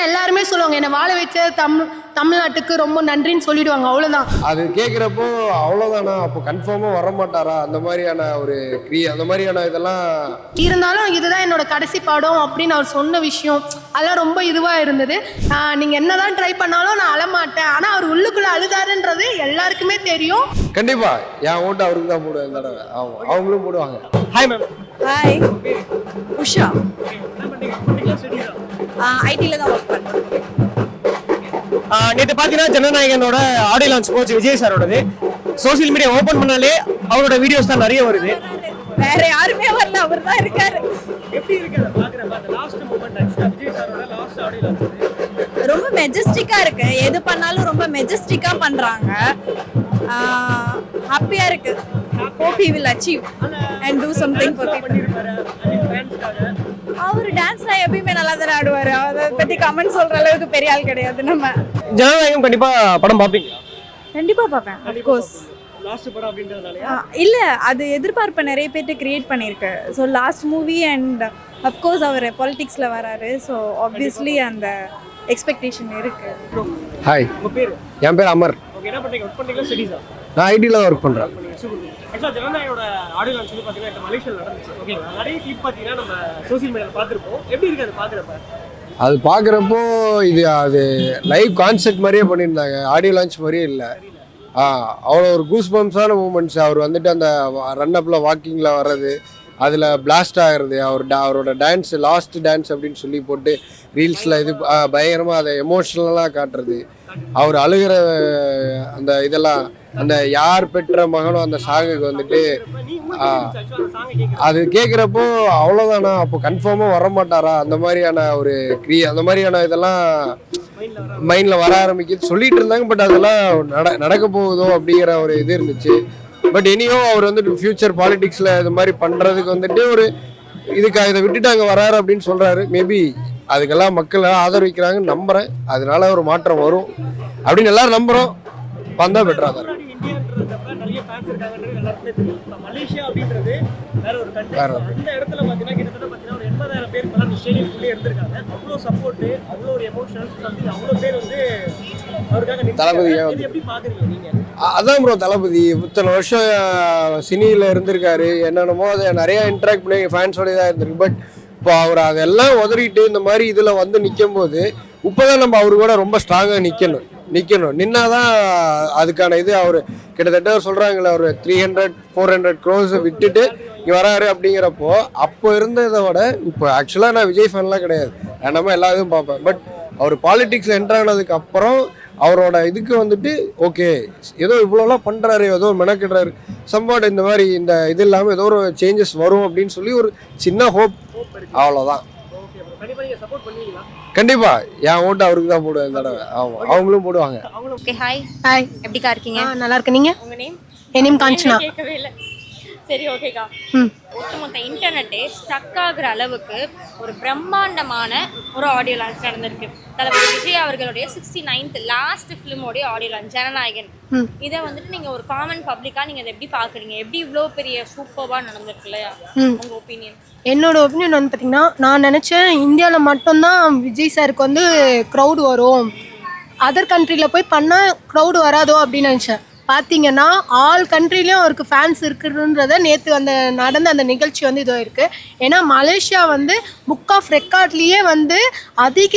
ஏன்னா எல்லாருமே சொல்லுவாங்க என்னை வாழ வச்ச தமிழ் தமிழ்நாட்டுக்கு ரொம்ப நன்றின்னு சொல்லிடுவாங்க. அவ்வளோதான் அது கேட்குறப்போ அவ்வளோதானா அப்போ கன்ஃபார்மாக வர மாட்டாரா அந்த மாதிரியான ஒரு க்ரீ அந்த மாதிரியான இதெல்லாம் இருந்தாலும் இதுதான் என்னோட கடைசி பாடம் அப்படின்னு அவர் சொன்ன விஷயம். அதெல்லாம் ரொம்ப இதுவாக இருந்தது. ஆஹ் நீங்க என்னதான் ட்ரை பண்ணாலும் நான் அழமாட்டேன். ஆனால் அவர் உள்ளுக்குள்ள அழுதாருன்றது எல்லாருக்குமே தெரியும். கண்டிப்பா. என் ஓட்டு அவருக்கு தான் போடுவேன் இந்த தடவை. ஆமாம் அவங்களும் போடுவாங்க. Hi ma'am hi Usha. ஐடியில் தான் ஒர்க் பண்ணுறேன் நேற்று பார்த்தீங்கன்னா ஜனநாயகனோட ஆடியோ லான்ச் போச்சு விஜய் சாரோடது. சோஷியல் மீடியா ஓப்பன் பண்ணாலே அவரோட வீடியோஸ் தான் நிறைய வருது. வேற யாருமே வரல அவர் தான் இருக்காரு. எப்படி இருக்கு அதை பார்க்குறப்ப அந்த லாஸ்ட் மூமெண்ட் விஜய் சாரோட லாஸ்ட் ஆடியோ லான்ச் ரொம்ப மெஜஸ்டிக்கா இருக்கு. எது பண்ணாலும் ரொம்ப மெஜஸ்டிக்கா பண்றாங்க. ஹாப்பியா இருக்கு. Hope he will achieve and do something for அவர் டான்ஸ்ல எப்பயுமே நல்லா தான் ஆடுவாரு. அதை பத்தி கமெண்ட் சொல்ற அளவுக்கு பெரிய ஆள் கிடையாது நம்ம. ஜனநாயகம் கண்டிப்பா படம் பார்ப்பீங்க கண்டிப்பா பார்ப்பேன் அஃப்கோர்ஸ் இல்ல அது எதிர்பார்ப்பை நிறைய பேர்ட்டு கிரியேட் பண்ணியிருக்கு. So last movie and of course அவர் பாலிடிக்ஸ்ல வராரு. ஸோ ஆப்வியஸ்லி அந்த எக்ஸ்பெக்டேஷன் இருக்கு. ஹாய் என் பேர் அமர். நான் ஐடியில் ஒர்க் பண்ணுறேன் ஆக்சுவலாக ஜனநாயகோட ஆடியோ லான்ச் வந்து பார்த்தீங்கன்னா இப்போ மலேசியாவில் நடந்துச்சு. ஓகேங்களா நிறைய கிளிப் பார்த்தீங்கன்னா நம்ம சோசியல் மீடியாவில் பார்த்துருப்போம். எப்படி இருக்கு அது பார்க்குறப்ப? அது பார்க்குறப்போ இது அது லைவ் கான்செர்ட் மாதிரியே பண்ணியிருந்தாங்க. ஆடியோ லான்ச் மாதிரியே இல்லை. ஆ அவ்வளோ ஒரு கூஸ் பம்ப்ஸான மூமெண்ட்ஸ் அவர் வந்துட்டு அந்த ரன்னப்பில் வாக்கிங்கில் வர்றது அதில் பிளாஸ்ட் ஆகிறது அவர் அவரோட டான்ஸ் லாஸ்ட் டான்ஸ் அப்படின்னு சொல்லி போட்டு ரீல்ஸில் இது பயங்கரமாக அதை எமோஷ்னலாக காட்டுறது. அவர் அழுகிற அந்த இதெல்லாம் அந்த யார் பெற்ற மகனும் அந்த சாங்குக்கு வந்துட்டு அது கேட்குறப்போ அவ்வளோதானா அப்போ கன்ஃபார்மாக வர மாட்டாரா அந்த மாதிரியான ஒரு கிரியா அந்த மாதிரியான இதெல்லாம் மைண்டில் வர மைண்டில் வர ஆரம்பிக்குது. சொல்லிட்டு இருந்தாங்க பட் அதெல்லாம் நட நடக்க போகுதோ அப்படிங்கிற ஒரு இது இருந்துச்சு. பட் இனியோ அவர் வந்துட்டு ஃப்யூச்சர் பாலிடிக்ஸில் இது மாதிரி பண்ணுறதுக்கு வந்துட்டு ஒரு இதுக்கு இதை விட்டுட்டு அங்கே வராரு அப்படின்னு சொல்கிறாரு மேபி அதுக்கெல்லாம் மக்கள் ஆதரவிக்கிறாங்கன்னு நம்புகிறேன் அதனால ஒரு மாற்றம் வரும். அப்படின்னு எல்லாரும் நம்புகிறோம் வந்தால் பெட்டராக தான் மலேசியா அப்படின்றது வேற ஒரு கண்ட்ரி அந்த இடத்துல பார்த்தீங்கன்னா ஸ்டேடியம்குள்ளே இருந்திருக்காங்க. அவ்வளோ சப்போர்ட்டு அவ்வளோ ஒரு எமோஷனல்ஸ் சம்திங் அவ்வளோ பேர் வந்து அவருக்காக நிற்கிறாங்க. தளபதியா இது எப்படி பார்க்குறீங்க நீங்கள் அ- அதான் ப்ரோ தளபதி. இத்தனை வருஷம் சினியில் இருந்திருக்காரு. என்னென்னமோ அதை நிறைய இன்ட்ராக்ட் பண்ணி ஃபேன்ஸோட தான் இருந்திருக்கு. பட் இப்போ அவர் அதெல்லாம் உதறிட்டு இந்த மாதிரி இதில் வந்து நிற்கும் போது இப்போதான் நம்ம அவரு கூட ரொம்ப ஸ்ட்ராங்காக நிற்கணும் நிற்கணும் நின்னாதான் அதுக்கான இது அவர் கிட்டத்தட்ட சொல்கிறாங்களே ஒரு த்ரீ ஹண்ட்ரட் ஃபோர் ஹண்ட்ரட் க்ரோஸை விட்டுட்டு இங்கே வராரு அப்படிங்கிறப்போ அப்போ இருந்ததை விட இப்போ ஆக்சுவலாக நான் விஜய் ஃபேன்லாம் கிடையாது. நம்ம எல்லா இதுவும் பார்ப்பேன். பட் அவர் பாலிடிக்ஸில் என்ட்ரு ஆனதுக்கு அப்புறம் அவரோட இதுக்கு வந்துட்டு ஓகே ஏதோ இவ்வளோலாம் பண்ணுறாரு ஏதோ மெனக்கிடுறாரு. சம்பாட் இந்த மாதிரி இந்த இது இல்லாமல் ஏதோ ஒரு சேஞ்சஸ் வரும் அப்படின்னு சொல்லி ஒரு சின்ன ஹோப் அவ்வளோதான் கண்டிப்பா. என் ஓட்டு அவருக்கு தான் போடுவேன் இந்த தடவை. ஆமாம் அவங்களும் போடுவாங்க. ஓகே ஹாய் ஹாய் எப்படிக்கா இருக்கீங்க? நல்லா இருக்கு உங்க நேம் என் நேம் காஞ்சனா. கேட்கவே இல்லை. சரி ஓகேக்கா ம். ஒட்டுமொத்த இன்டர்நெட்டே ஸ்டக் ஆகுற அளவுக்கு ஒரு பிரம்மாண்டமான ஒரு ஆடியோ லான்ச் நடந்திருக்கு. தளபதி விஜய் அவர்களுடைய சிக்ஸ்டி நைன்த் லாஸ்ட் ஃபிலிமோடைய ஆடியோ லான்ச் ஜனநாயகன். இதை வந்துட்டு நீங்க ஒரு காமன் பப்ளிக்கா நீங்க இதை எப்படி பாக்குறீங்க எப்படி இவ்வளோ பெரிய சூப்பர்வா நடந்திருக்கு இல்லையா. உங்க ஒப்பீனியன் என்னோட ஒப்பீனியன் வந்து பார்த்தீங்கன்னா நான் நினச்சேன் இந்தியாவில் மட்டும்தான் விஜய் சாருக்கு வந்து க்ரௌடு வரும். அதர் கண்ட்ரியில் போய் பண்ணால் க்ரௌடு வராதோ அப்படின்னு நினச்சேன். பார்த்தீங்கன்னா ஆல் கண்ட்ரிலையும் அவருக்கு ஃபேன்ஸ் இருக்குன்றத நேற்று அந்த நடந்த அந்த நிகழ்ச்சி வந்து இதுவாக இருக்குது ஏன்னா மலேசியா வந்து புக் ஆஃப் ரெக்கார்ட்லேயே வந்து அதிக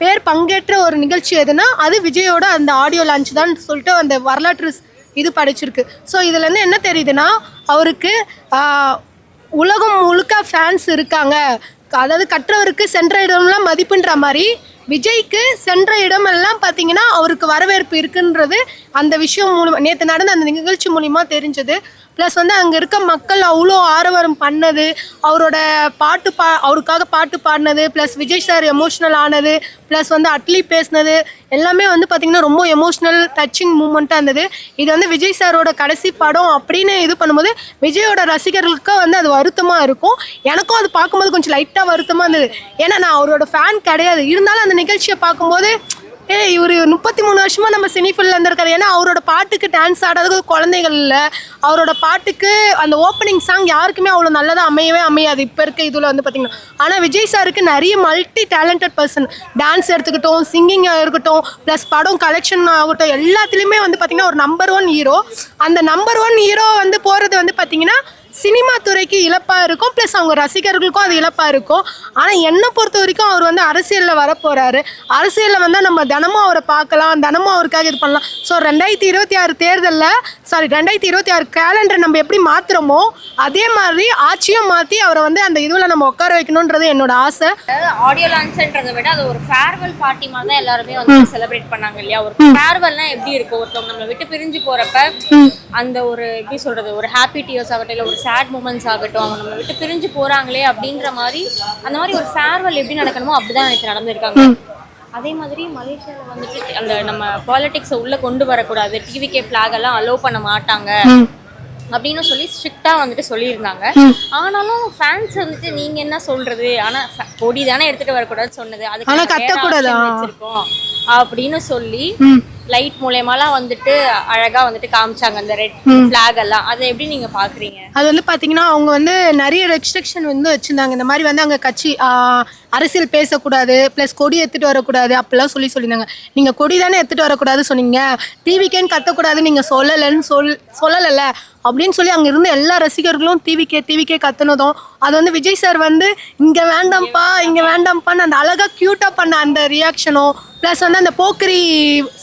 பேர் பங்கேற்ற ஒரு நிகழ்ச்சி எதுனா அது விஜயோட அந்த ஆடியோ லான்ச் தான் சொல்லிட்டு அந்த வரலாற்று இது படிச்சிருக்கு. ஸோ இதுலேருந்து என்ன தெரியுதுன்னா அவருக்கு உலகம் முழுக்க ஃபேன்ஸ் இருக்காங்க. அதாவது கற்றவருக்கு சென்ற இடம்லாம் மதிப்புன்ற மாதிரி விஜய்க்கு சென்ற இடமெல்லாம் பார்த்தீங்கன்னா அவருக்கு வரவேற்பு இருக்குன்றது அந்த விஷயம் மூலமாக நேற்று நடந்த அந்த நிகழ்ச்சி மூலிமா தெரிஞ்சது. ப்ளஸ் வந்து அங்கே இருக்க மக்கள் அவ்வளோ ஆரவாரம் பண்ணது. அவரோட பாட்டு பா அவருக்காக பாட்டு பாடினது ப்ளஸ் விஜய் சார் எமோஷ்னல் ஆனது ப்ளஸ் வந்து அட்லி பேசினது எல்லாமே வந்து பார்த்திங்கன்னா ரொம்ப எமோஷ்னல் டச்சிங் மூமெண்ட்டாக இருந்தது. இது வந்து விஜய் சாரோட கடைசி படம் அப்படின்னு இது பண்ணும்போது விஜயோட ரசிகர்களுக்கு வந்து அது வருத்தமாக இருக்கும். எனக்கும் அது பார்க்கும்போது கொஞ்சம் லைட்டாக வருத்தமாக இருந்தது. ஏன்னா நான் அவரோட ஃபேன் கிடையாது. இருந்தாலும் அந்த நிகழ்ச்சியை பார்க்கும்போது ஏ இவர் முப்பத்தி மூணு வருஷமாக நம்ம சினி இருந்திருக்காரு ஏன்னா அவரோட பாட்டுக்கு டான்ஸ் ஆடாதது குழந்தைகள் இல்லை. அவரோட பாட்டுக்கு அந்த ஓப்பனிங் சாங் யாருக்குமே அவ்வளோ நல்லதாக அமையவே அமையாது. இப்போ இருக்க இதில் வந்து பார்த்திங்கன்னா ஆனால் விஜய் சாருக்கு நிறைய மல்டி டேலண்டட் பர்சன் டான்ஸ் எடுத்துக்கிட்டோம் சிங்கிங்காக இருக்கட்டும் ப்ளஸ் படம் கலெக்ஷன் ஆகட்டும் எல்லாத்துலேயுமே வந்து பார்த்திங்கன்னா ஒரு நம்பர் ஒன் ஹீரோ அந்த நம்பர் ஒன் ஹீரோ வந்து போகிறது வந்து பார்த்திங்கன்னா சினிமா துறைக்கு இழப்பாக இருக்கும். ப்ளஸ் அவங்க ரசிகர்களுக்கும் அது இழப்பாக இருக்கும். ஆனால் என்னை பொறுத்த வரைக்கும் அவர் வந்து அரசியலில் வரப்போகிறாரு அரசியலில் வந்தால் நம்ம தினமும் அவரை பார்க்கலாம். தினமும் அவருக்காக இது பண்ணலாம். ஸோ ரெண்டாயிரத்தி இருபத்தி ஆறு தேர்தலில் சாரி ரெண்டாயிரத்தி இருபத்தி ஆறு கேலண்டர் நம்ம எப்படி மாற்றுறோமோ அதே மாதிரி ஆட்சியும் மாற்றி அவரை வந்து அந்த இதில் நம்ம உட்கார வைக்கணுன்றது என்னோட ஆசை. ஆடியோ லான்ச்ன்றதை விட அது ஒரு ஃபேர்வெல் பார்ட்டி மாதிரி தான் எல்லாருமே வந்து செலிப்ரேட் பண்ணாங்க இல்லையா? ஒரு ஃபேர்வெல்னா எப்படி இருக்கும் ஒருத்தவங்க நம்மளை விட்டு பிரிஞ்சு போறப்ப அந்த ஒரு எப்படி சொல்றது? ஒரு ஹாப்பி டியர்ஸ் ஆகட்டும் இல்லை ஒரு சேட் மூமெண்ட்ஸ் ஆகட்டும் அவங்க நம்மளை விட்டு பிரிஞ்சு போறாங்களே அப்படின்ற மாதிரி அந்த மாதிரி ஒரு ஃபேர்வெல் எப்படி நடக்கணுமோ அப்படிதான் எனக்கு நடந்திருக்காங்க. அதே மாதிரி மலேசியாவில் வந்துட்டு அந்த நம்ம பாலிடிக்ஸை உள்ள கொண்டு வரக்கூடாது. டிவிகே ஃபிளாக் எல்லாம் அலோவ் பண்ண மாட்டாங்க. அப்படின்னு சொல்லி ஸ்ட்ரிக்டா வந்துட்டு சொல்லியிருந்தாங்க. ஆனாலும் ஃபேன்ஸ் வந்துட்டு நீங்க என்ன சொல்றது? ஆனா fa- கொடி தானே எடுத்துட்டு வரக்கூடாது சொன்னது. அதுக்கு option வச்சிருக்கோம். அப்படின்னு சொல்லி லைட் மூலியமாலாம் வந்துட்டு அழகா வந்துட்டு காமிச்சாங்க. அந்த ரெட் ஃபிளாக் எல்லாம். அதை எப்படி நீங்க பாக்குறீங்க? அது வந்து பார்த்தீங்கன்னா அவங்க வந்து நிறைய ரெஸ்ட்ரிக்ஷன் வந்து வச்சுருந்தாங்க. இந்த மாதிரி வந்து அங்கே கட்சி அரசியல் பேசக்கூடாது ப்ளஸ் கொடி எடுத்துகிட்டு வரக்கூடாது அப்படிலாம் சொல்லி சொல்லியிருந்தாங்க. நீங்கள் கொடி தானே எடுத்துகிட்டு வரக்கூடாது சொன்னீங்க. டிவிக்கேன்னு கத்தக்கூடாது நீங்கள் சொல்லலைன்னு சொல் சொல்லலைல்ல அப்படின்னு சொல்லி அங்கே இருந்த எல்லா ரசிகர்களும் டிவிக்கே டிவிக்கே கத்துனதும் அது வந்து விஜய் சார் வந்து இங்கே வேண்டாம்ப்பா இங்கே வேண்டாம்ப்பான்னு அந்த அழகாக க்யூட்டாக பண்ண அந்த ரியாக்ஷனும் ப்ளஸ் வந்து அந்த போக்கரி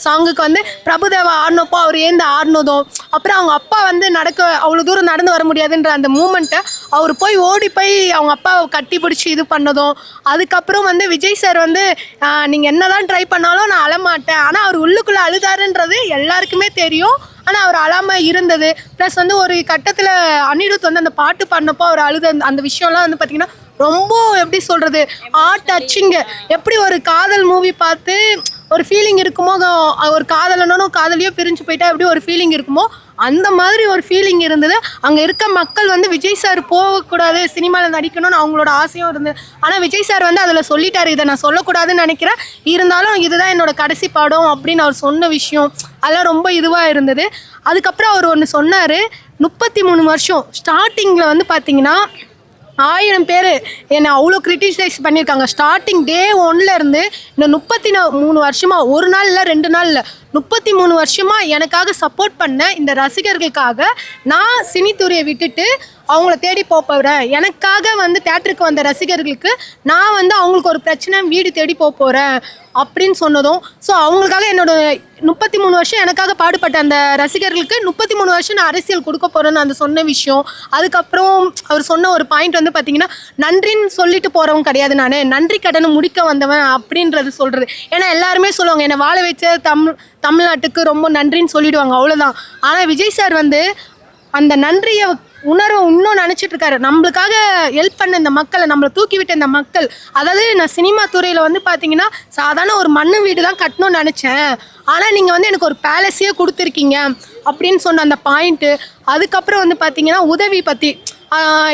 சாங்குக்கு வந்து பிரபுதேவா ஆடினப்போ அவர் ஏந்து ஆடினதும் அப்புறம் அவங்க அப்பா வந்து நடக்க அவ்வளோ தூரம் நடந்து வர முடியாதுன்ற அந்த மூமெண்ட்டை அவர் போய் ஓடி போய் அவங்க அப்பாவை கட்டி பிடிச்சி இது பண்ணதும் அதுக்கப்புறம் வந்து விஜய் சார் வந்து நீங்கள் என்னதான் ட்ரை பண்ணாலும் நான் அழமாட்டேன். ஆனால் அவர் உள்ளுக்குள்ளே அழுதாருன்றது எல்லாருக்குமே தெரியும். ஆனால் அவர் அழாமல் இருந்தது. ப்ளஸ் வந்து ஒரு கட்டத்தில் அனிருத் வந்து அந்த பாட்டு பாடினப்போ அவர் அழுத அந்த- விஷயம்லாம் வந்து பார்த்திங்கன்னா ரொம்ப எப்படி சொல்கிறது ஆர்ட் டச்சிங்கு எப்படி ஒரு காதல் மூவி பார்த்து ஒரு ஃபீலிங் இருக்குமோ ஒரு காதலனும் காதலியோ பிரிஞ்சு போயிட்டா எப்படி ஒரு ஃபீலிங் இருக்குமோ அந்த மாதிரி ஒரு ஃபீலிங் இருந்தது. அங்கே இருக்க மக்கள் வந்து விஜய் சார் போகக்கூடாது சினிமாவில் நடிக்கணும்னு அவங்களோட ஆசையும் இருந்தது. ஆனால் விஜய் சார் வந்து அதில் சொல்லிட்டாரு இதை நான் சொல்லக்கூடாதுன்னு நினைக்கிறேன். இருந்தாலும் இதுதான் என்னோட கடைசி படம் அப்படின்னு அவர் சொன்ன விஷயம். அதெல்லாம் ரொம்ப இதுவாக இருந்தது. அதுக்கப்புறம் அவர் ஒன்று சொன்னார் முப்பத்தி மூணு வருஷம். ஸ்டார்டிங்கில் வந்து பார்த்தீங்கன்னா ஆயிரம் பேர் என்னை அவ்வளோ கிரிட்டிசைஸ் பண்ணியிருக்காங்க. ஸ்டார்டிங் டே ஒன்லேருந்து இந்த முப்பத்தி நா- மூணு வருஷமாக ஒரு நாள் இல்லை ரெண்டு நாள் இல்லை முப்பத்தி மூணு வருஷமாக எனக்காக சப்போர்ட் பண்ண இந்த ரசிகர்களுக்காக நான் சினித்துறையை விட்டுட்டு அவங்கள தேடி போகிறேன் எனக்காக வந்து தேட்டருக்கு வந்த ரசிகர்களுக்கு நான் வந்து அவங்களுக்கு ஒரு பிரச்சனை வீடு தேடி போக போகிறேன் அப்படின்னு சொன்னதும் ஸோ அவங்களுக்காக என்னோட முப்பத்தி மூணு வருஷம் எனக்காக பாடுபட்ட அந்த ரசிகர்களுக்கு முப்பத்தி மூணு வருஷம் நான் அரசியல் கொடுக்க போகிறேன்னு அந்த சொன்ன விஷயம். அதுக்கப்புறம் அவர் சொன்ன ஒரு பாயிண்ட் வந்து பார்த்தீங்கன்னா நன்றின்னு சொல்லிட்டு போகிறவங்க கிடையாது நான். நன்றி கடனை முடிக்க வந்தவன் அப்படின்றது சொல்கிறது ஏன்னா எல்லாருமே சொல்லுவாங்க என்னை வாழ வச்ச தமிழ் தமிழ்நாட்டுக்கு ரொம்ப நன்றின்னு சொல்லிடுவாங்க. அவ்வளோதான் ஆனால் விஜய் சார் வந்து அந்த நன்றியை உணர்வை இன்னும் நினச்சிட்டு இருக்காரு. நம்மளுக்காக ஹெல்ப் பண்ண இந்த மக்களை நம்மளை தூக்கி விட்ட இந்த மக்கள். அதாவது நான் சினிமா துறையில் வந்து பார்த்தீங்கன்னா சாதாரண ஒரு மண்ணு வீடு தான் கட்டணும்னு நினச்சேன். ஆனால் நீங்கள் வந்து எனக்கு ஒரு பேலஸே கொடுத்துருக்கீங்க அப்படின்னு சொன்ன அந்த பாயிண்ட்டு அதுக்கப்புறம் வந்து பார்த்தீங்கன்னா உதவி பற்றி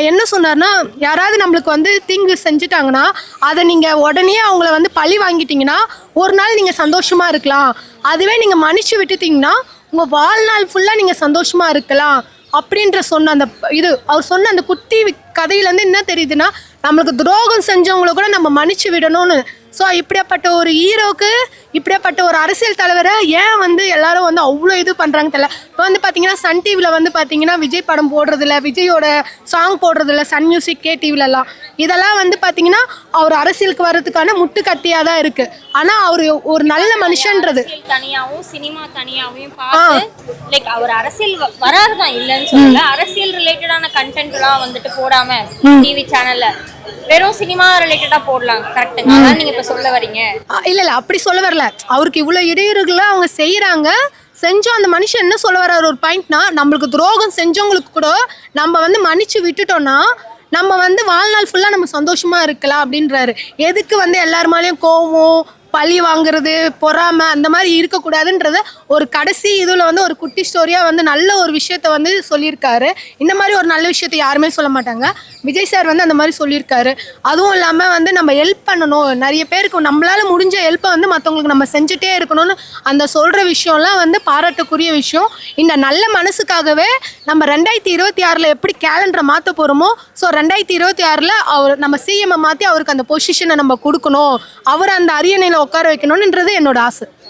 என்ன சொன்னார்னா யாராவது நம்மளுக்கு வந்து தீங்கு செஞ்சுட்டாங்கன்னா அதை நீங்கள் உடனே அவங்கள வந்து பழி வாங்கிட்டீங்கன்னா ஒரு நாள் நீங்கள் சந்தோஷமாக இருக்கலாம். அதுவே நீங்கள் மன்னிச்சு விட்டுட்டிங்கன்னா உங்கள் வாழ்நாள் ஃபுல்லாக நீங்கள் சந்தோஷமாக இருக்கலாம். அப்படின்ற சொன்ன அந்த இது அவர் சொன்ன அந்த குத்தி கதையிலேருந்து என்ன தெரியுதுன்னா நம்மளுக்கு துரோகம் செஞ்சவங்கள கூட நம்ம மன்னிச்சு விடணும்னு ஸோ இப்படியாப்பட்ட ஒரு ஹீரோவுக்கு இப்படியாப்பட்ட ஒரு அரசியல் தலைவரை ஏன் வந்து எல்லாரும் வந்து அவ்வளோ இது பண்ணுறாங்க தெரியல. இப்போ வந்து பார்த்தீங்கன்னா சன் டிவியில் வந்து பார்த்தீங்கன்னா விஜய் படம் போடுறதில்ல விஜயோட சாங் போடுறதில்ல சன் மியூசிக் கே டிவிலலாம் இதெல்லாம் வந்து பார்த்தீங்கன்னா அவர் அரசியலுக்கு வர்றதுக்கான முட்டுக்கட்டியாக தான் இருக்குது ஆனால் அவர் ஒரு நல்ல மனுஷன்றது. தனியாவும் சினிமா பார்த்து லைக் அவர் அரசியல் வ- வராரு தான் இல்லைன்னு சொல்லல. அரசியல் ரிலேட்டடான கண்டென்ட் எல்லாம் வந்துட்டு போடாம டிவி சேனல்ல வெறும் சினிமா ரிலேட்டடா போடலாம் கரெக்ட்டுங்க அதான் நீங்க இப்ப சொல்ல வரீங்க. அ- இல்ல இல்ல அப்படி சொல்ல வரல. அவருக்கு இவ்வளோ இடையூறுகளை அவங்க செய்கிறாங்க செஞ்சோம் அந்த மனுஷன் என்ன சொல்ல வர்றாரு ஒரு பாயிண்ட்னா நம்மளுக்கு துரோகம் செஞ்சவங்களுக்கு கூட நம்ம வந்து மன்னிச்சு விட்டுட்டோம்னா நம்ம வந்து வாழ்நாள் ஃபுல்லாக நம்ம சந்தோஷமாக இருக்கலாம் அப்படின்றாரு. எதுக்கு வந்து எல்லாருமாலையும் கோவம் பழி வாங்குறது பொறாமை அந்த மாதிரி இருக்கக்கூடாதுன்றத ஒரு கடைசி இதில் வந்து ஒரு குட்டி ஸ்டோரியாக வந்து நல்ல ஒரு விஷயத்த வந்து சொல்லியிருக்காரு. இந்த மாதிரி ஒரு நல்ல விஷயத்த யாருமே சொல்ல மாட்டாங்க. விஜய் சார் வந்து அந்த மாதிரி சொல்லியிருக்காரு. அதுவும் இல்லாமல் வந்து நம்ம ஹெல்ப் பண்ணணும். நிறைய பேருக்கு நம்மளால் முடிஞ்ச ஹெல்ப்பை வந்து மற்றவங்களுக்கு நம்ம செஞ்சுட்டே இருக்கணும்னு அந்த சொல்கிற விஷயம்லாம் வந்து பாராட்டக்கூடிய விஷயம். இந்த நல்ல மனசுக்காகவே நம்ம ரெண்டாயிரத்தி இருபத்தி ஆறில் எப்படி கேலண்டரை மாற்ற போகிறோமோ ஸோ ரெண்டாயிரத்தி இருபத்தி ஆறில் அவர் நம்ம சிஎம்ஐ மாற்றி அவருக்கு அந்த பொசிஷனை நம்ம கொடுக்கணும். அவர் அந்த அரியணையில் உட்கார வைக்கணும்ன்றது என்னோட ஆசை.